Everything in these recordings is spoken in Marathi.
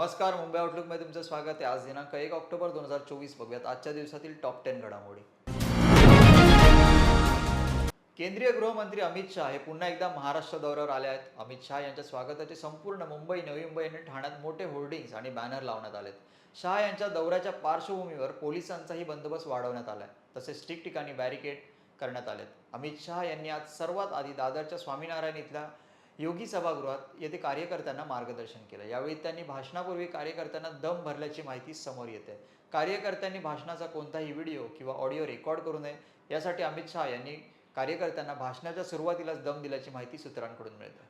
नमस्कार मुंबई आउटलुकमध्ये तुमचं स्वागत आहे. आज दिनांक एक ऑक्टोबर दोन हजार चोवीस बघूयात. आजच्या दिवसातील टॉप टेन घडामोडी. केंद्रीय गृहमंत्री अमित शहा हे पुन्हा एकदा महाराष्ट्र दौऱ्यावर आले आहेत. अमित शहा यांच्या स्वागताचे संपूर्ण मुंबई नवी मुंबई आणि ठाण्यात मोठे होर्डिंग्स आणि बॅनर लावण्यात आलेत. शहा यांच्या दौऱ्याच्या पार्श्वभूमीवर पोलिसांचाही बंदोबस्त वाढवण्यात आलाय. तसेच ठिकठिकाणी बॅरिकेड करण्यात आलेत. अमित शहा यांनी आज सर्वात आधी दादरच्या स्वामीनारायण इथल्या योगी सभागृहात येथे कार्यकर्त्यांना मार्गदर्शन केलं. यावेळी त्यांनी भाषणापूर्वी कार्यकर्त्यांना दम भरल्याची माहिती समोर येते. कार्यकर्त्यांनी भाषणाचा कोणताही व्हिडिओ किंवा ऑडिओ रेकॉर्ड करू नये यासाठी अमित शहा यांनी कार्यकर्त्यांना भाषणाच्या सुरुवातीलाच दम दिल्याची माहिती सूत्रांकडून मिळते.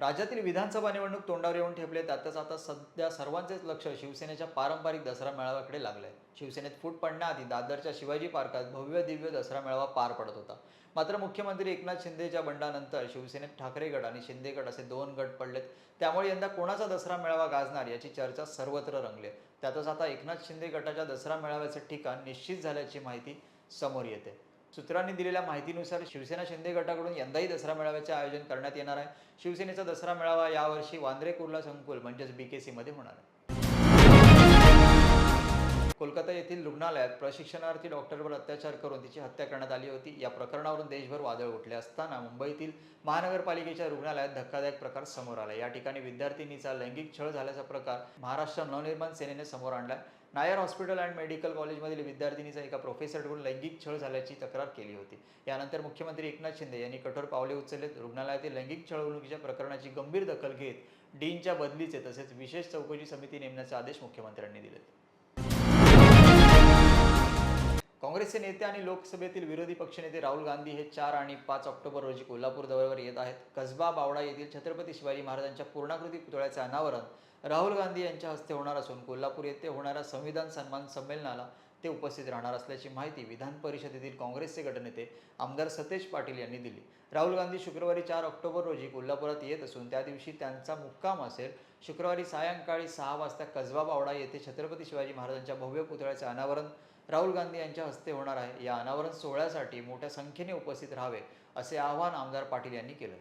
राज्यातील विधानसभा निवडणूक तोंडावर येऊन ठेपले त्यातच आता सध्या सर्वांचेच लक्ष शिवसेनेच्या पारंपरिक दसरा मेळाव्याकडे लागलंय. शिवसेनेत फूट पडण्याआधी दादरच्या शिवाजी पार्कात भव्य दिव्य दसरा मेळावा पार पडत होता. मात्र मुख्यमंत्री एकनाथ शिंदेच्या बंडानंतर शिवसेनेत ठाकरे गट आणि शिंदे गट असे दोन गट पडलेत. त्यामुळे यंदा कोणाचा दसरा मेळावा गाजणार याची चर्चा सर्वत्र रंगली. त्यातच आता एकनाथ शिंदे गटाच्या दसरा मेळाव्याचे ठिकाण निश्चित झाल्याची माहिती समोर येते. सूत्रांनी दिलेल्या माहितीनुसार शिवसेना शिंदे गटाकडून यंदाही दसरा मेळाव्याचे आयोजन करण्यात येणार आहे. शिवसेनेचा दसरा मेळावा यावर्षी वांद्रे कुर्ला संकुल म्हणजेच बीकेसी मध्ये होणार आहे. कोलकाता येथील रुग्णालयात प्रशिक्षणार्थी डॉक्टरवर अत्याचार करून तिची हत्या करण्यात आली होती. या प्रकरणावरून देशभर वादळ उठले असताना मुंबईतील महानगरपालिकेच्या रुग्णालयात धक्कादायक प्रकार समोर आला. या ठिकाणी विद्यार्थिनीचा लैंगिक छळ झाल्याचा प्रकार महाराष्ट्र नवनिर्माण सेनेने समोर आणला. नायर हॉस्पिटल अँड मेडिकल कॉलेजमधील विद्यार्थिनीचा एका प्रोफेसरकडून लैंगिक छळ झाल्याची तक्रार केली होती. यानंतर मुख्यमंत्री एकनाथ शिंदे यांनी कठोर पावले उचललेत. रुग्णालयातील लैंगिक छळवणुकीच्या प्रकरणाची गंभीर दखल घेत डीनच्या बदलीचे तसेच विशेष चौकशी समिती नेमण्याचे आदेश मुख्यमंत्र्यांनी दिलेत. काँग्रेसचे नेते आणि लोकसभेतील विरोधी पक्षनेते राहुल गांधी हे चार आणि पाच ऑक्टोबर रोजी कोल्हापूर दौऱ्यावर येत आहेत. कसबा बावडा येथील छत्रपती शिवाजी महाराजांच्या पूर्णाकृती पुतळ्याचे अनावरण राहुल गांधी यांच्या हस्ते होणार असून कोल्हापूर येथे होणाऱ्या संविधान सन्मान संमेलनाला ते उपस्थित राहणार असल्याची माहिती विधान परिषदेतील काँग्रेसचे गटनेते आमदार सतेज पाटील यांनी दिली. राहुल गांधी शुक्रवारी चार ऑक्टोबर रोजी कोल्हापुरात येत असून त्या दिवशी त्यांचा मुक्काम असेल. शुक्रवारी सायंकाळी सहा वाजता कसबा बावडा येथे छत्रपती शिवाजी महाराजांच्या भव्य पुतळ्याचे अनावरण राहुल गांधी यांच्या हस्ते होणार आहे. या अनावरण सोहळ्यासाठी मोठ्या संख्येने उपस्थित राहावे असे आवाहन आमदार पाटील यांनी केलं.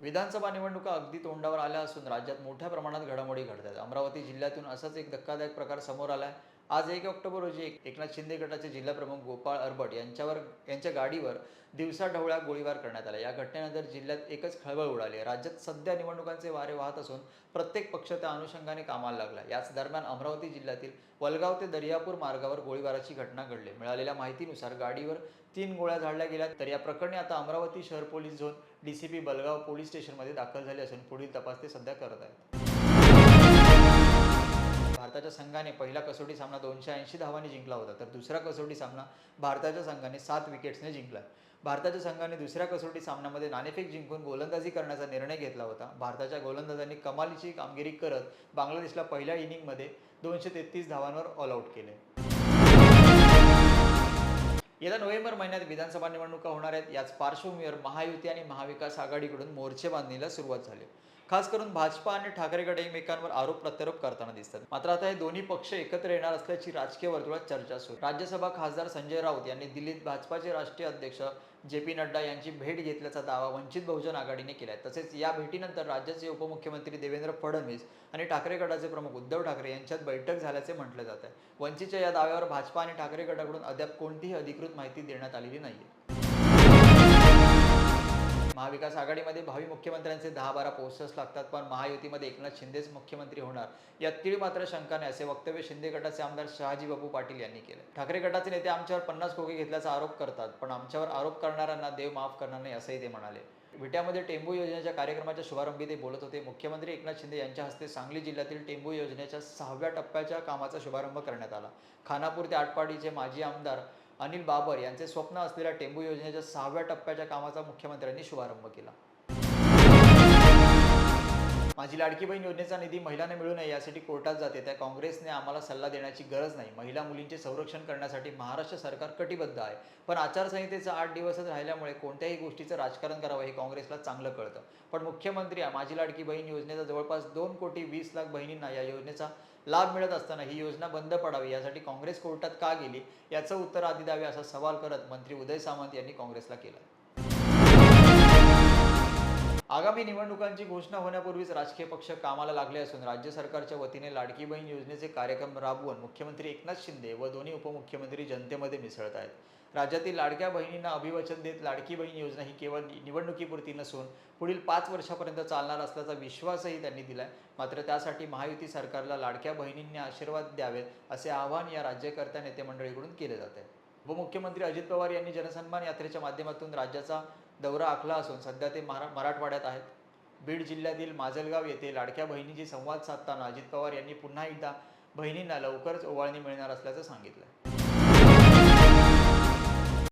विधानसभा निवडणुका अगदी तोंडावर आल्या असून राज्यात मोठ्या प्रमाणात घडामोडी घडत आहेत अमरावती जिल्ह्यातून असाच एक धक्कादायक प्रकार समोर आलाय. आज एक ऑक्टोबर रोजी एक- एकनाथ शिंदे गटाचे जिल्हाप्रमुख गोपाळ अरबट यांच्यावर यांच्या गाडीवर दिवसाढवळ्या गोळीबार करण्यात आला. या घटनेनंतर जिल्ह्यात एकच खळबळ उडाली. आहे राज्यात सध्या निवडणुकांचे वारे वाहत असून प्रत्येक पक्ष त्या अनुषंगाने कामाला लागला. याच दरम्यान अमरावती जिल्ह्यातील वलगाव ते दर्यापूर मार्गावर गोळीबाराची घटना घडली. मिळालेल्या माहितीनुसार गाडीवर तीन गोळ्या झाडल्या गेल्या तर या प्रकरणी आता अमरावती शहर police zone DCP Balgaon police स्टेशनमध्ये दाखल झाले असून पुढील तपास ते सध्या करत आहेत. भारताच्या संघाने पहिला कसोटी सामना दोनशे ऐंशी धावांनी जिंकला होता तर दुसरा कसोटी सामना भारताच्या संघाने सात विकेट्सने जिंकला. भारताच्या संघाने दुसऱ्या कसोटी सामन्यामध्ये नाणेफेक जिंकून गोलंदाजी करण्याचा निर्णय घेतला होता. भारताच्या गोलंदाजांनी कमालीची कामगिरी करत बांगलादेशला पहिल्या इनिंगमध्ये दोनशे तेहतीस धावांवर ऑल आऊट केले. येत्या नोव्हेंबर महिन्यात विधानसभा निवडणुका होणार आहेत. याच पार्श्वभूमीवर महायुती आणि महाविकास आघाडीकडून मोर्चे बांधणीला सुरुवात झाली. खास करून भाजपा आणि ठाकरे गट एकमेकांवर आरोप प्रत्यारोप करताना दिसतात. मात्र आता हे दोन्ही पक्ष एकत्र येणार असल्याची राजकीय वर्तुळात चर्चा सुरू. राज्यसभा खासदार संजय राऊत यांनी दिल्लीत भाजपाचे राष्ट्रीय अध्यक्ष जे पी नड्डा यांची भेट घेतल्याचा दावा वंचित बहुजन आघाडीने केलाय. तसेच या भेटीनंतर राज्याचे उपमुख्यमंत्री देवेंद्र फडणवीस आणि ठाकरे गटाचे प्रमुख उद्धव ठाकरे यांच्यात बैठक झाल्याचे म्हटलं जात आहे वंचितच्या या दाव्यावर भाजपा आणि ठाकरे गटाकडून अद्याप कोणतीही अधिकृत माहिती देण्यात आलेली नाहीये. महाविकास आघाडीमध्ये भावी मुख्यमंत्र्यांचे दहा बारा पोस्टर्स लागतात पण महायुतीमध्ये एकनाथ शिंदेच मुख्यमंत्री होणार. यात तीळ मात्र शंका नाही असे वक्तव्य शिंदे गटाचे आमदार शहाजी बापू पाटील यांनी केले. ठाकरे गटाचे नेते आमच्यावर पन्नास खोके घेतल्याचा आरोप करतात पण आमच्यावर आरोप करणाऱ्यांना देव माफ करणार नाही असंही ते म्हणाले. विट्यामध्ये टेंबू योजनेच्या कार्यक्रमाच्या शुभारंभी ते बोलत होते. मुख्यमंत्री एकनाथ शिंदे यांच्या हस्ते सांगली जिल्ह्यातील टेंबू योजनेच्या सहाव्या टप्प्याच्या कामाचा शुभारंभ करण्यात आला. खानापूर ते आटपाडीचे माजी आमदार अनिल बाबर यांचे स्वप्न असलेल्या टेंबू योजनेच्या सहाव्या टप्प्याच्या कामाचा मुख्यमंत्र्यांनी शुभारंभ केला. माझी लाडकी बहीण योजनेचा निधी महिलांना मिळू नये यासाठी कोर्टात जाते. त्या काँग्रेसने आम्हाला सल्ला देण्याची गरज नाही. महिला मुलींचे संरक्षण करण्यासाठी महाराष्ट्र सरकार कटिबद्ध आहे. पण आचारसंहितेचा आठ दिवसच राहिल्यामुळे कोणत्याही गोष्टीचं राजकारण करावं हे काँग्रेसला चांगलं कळतं. पण मुख्यमंत्री माझी लाडकी बहीण योजनेचा जवळपास दोन कोटी वीस लाख बहिणींना या योजनेचा लाभ मिळत असताना ही योजना बंद पडावी यासाठी काँग्रेस कोर्टात का गेली? याचं उत्तर आधी द्यावे असा सवाल करत मंत्री उदय सामंत यांनी काँग्रेसला केला. आगामी निवडणुकांची घोषणा होण्यापूर्वीच राजकीय पक्ष कामाला लागले असून राज्य सरकारच्या वतीने लाडकी बहीण योजनेचे कार्यक्रम राबवून मुख्यमंत्री एकनाथ शिंदे व दोन्ही उपमुख्यमंत्री जनतेमध्ये मिसळत आहेत. राज्यातील लाडक्या बहिणींना अभिवचन देत लाडकी बहीण योजना ही केवळ निवडणुकीपुरती नसून पुढील पाच वर्षापर्यंत चालणार असल्याचा विश्वासही त्यांनी दिलाय. मात्र त्यासाठी महायुती सरकारला लाडक्या बहिणींनी आशीर्वाद द्यावेत असे आवाहन या राज्यकर्त्या नेते मंडळीकडून केले जाते. उपमुख्यमंत्री अजित पवार यांनी जनसन्मान यात्रेच्या माध्यमातून राज्याचा दौरा आखला असून सध्या ते मरा मराठवाड्यात आहेत. बीड जिल्ह्यातील माजलगाव येथे लाडक्या बहिणीची संवाद साधताना अजित पवार यांनी पुन्हा एकदा बहिणींना लवकरच ओवाळणी मिळणार असल्याचं सांगितलं